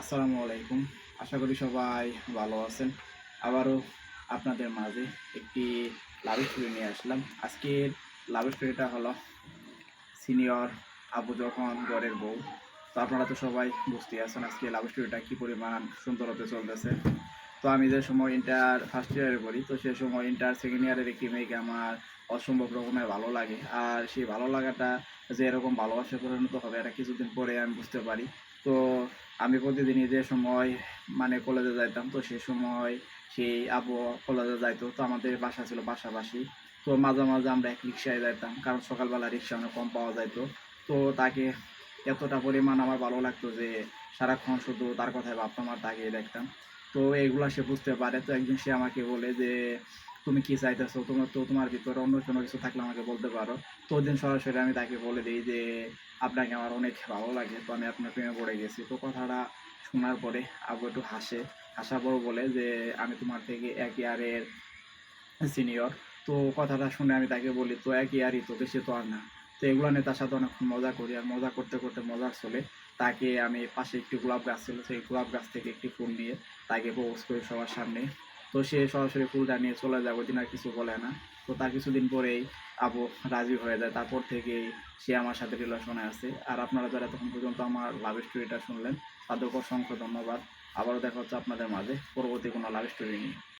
আসসালামু আলাইকুম। আশা করি সবাই ভালো আছেন। আবারও আপনাদের মাঝে একটি লাভ স্টোরি নিয়ে আসলাম। আজকের লাভ স্টোরিটা হলো সিনিয়র আবু যখন গড়ের বউ। তো আপনারা তো সবাই বুঝতে আছেন আজকে লাভ স্টোরিটা কী পরিমাণ সুন্দর হতে চলতেছে। তো আমি যে সময় ইন্টার ফার্স্ট ইয়ারে পড়ি, তো সে সময় ইন্টার সেকেন্ড ইয়ারের একটি মেয়েকে আমার অসম্ভব রকমের ভালো লাগে। আর সেই ভালো লাগাটা যে এরকম ভালোবাসা পরিণত হবে এটা কিছুদিন পরে আমি বুঝতে পারি। তো আমি প্রতিদিনই যে সময় মানে কলেজে যাইতাম, তো সে সময় সেই আবু কলেজে যাইতো। তো আমাদের বাসা ছিল পাশাপাশি তো মাঝে মাঝে আমরা এক রিক্সায় যাইতাম, কারণ সকালবেলা রিক্সা অনেক কম পাওয়া যাইতো। তো তাকে এতটা পরিমাণ আমার ভালো লাগতো যে সারাক্ষণ শুধু তার কথায় ভাবতাম আর তাকিয়ে দেখতাম। তো এইগুলা সে বুঝতে পারে। তো একদিন সে আমাকে বলে যে, তুমি কি চাইতেছো? তোমার তো তোমার ভিতরে অন্য কোনো কিছু থাকলে আমাকে বলতে পারো। তো ওই দিন সরাসরি আমি তাকে বলে দিই যে, আপনাকে আমার অনেক ভালো লাগে, তো আমি আপনার প্রেমে পড়ে গেছি। তো কথাটা শোনার পরে আবু একটু হাসে। হাসার পর বলে যে, আমি তোমার থেকে এক ইয়ারের সিনিয়র তো কথাটা শুনে আমি তাকে বলি, তো এক ইয়ারই তো, বেশি তো আর না। তো এগুলো নিয়ে তার সাথে অনেক মজা করি। আর মজা করতে করতে মজার চলে তাকে আমি পাশে একটি গোলাপ গাছ ছিল, সেই গোলাপ গাছ থেকে একটি ফুল নিয়ে তাকে প্রপোজ করি সবার সামনে। তো সে সরাসরি ফুলটা নিয়ে চলে যাবে দিন আর কিছু বলে না। তো তার কিছুদিন পরেই আবু রাজি হয়ে যায়। তারপর থেকেই সে আমার সাথে রিলেশনে আছে। আর আপনারা যারা তখন পর্যন্ত আমার লাভ স্টোরিটা শুনলেন, তাদেরকে অসংখ্য ধন্যবাদ। আবারও দেখা হচ্ছে আপনাদের মাঝে। পরবর্তী কোনো লাভ স্টোরি নিয়ে।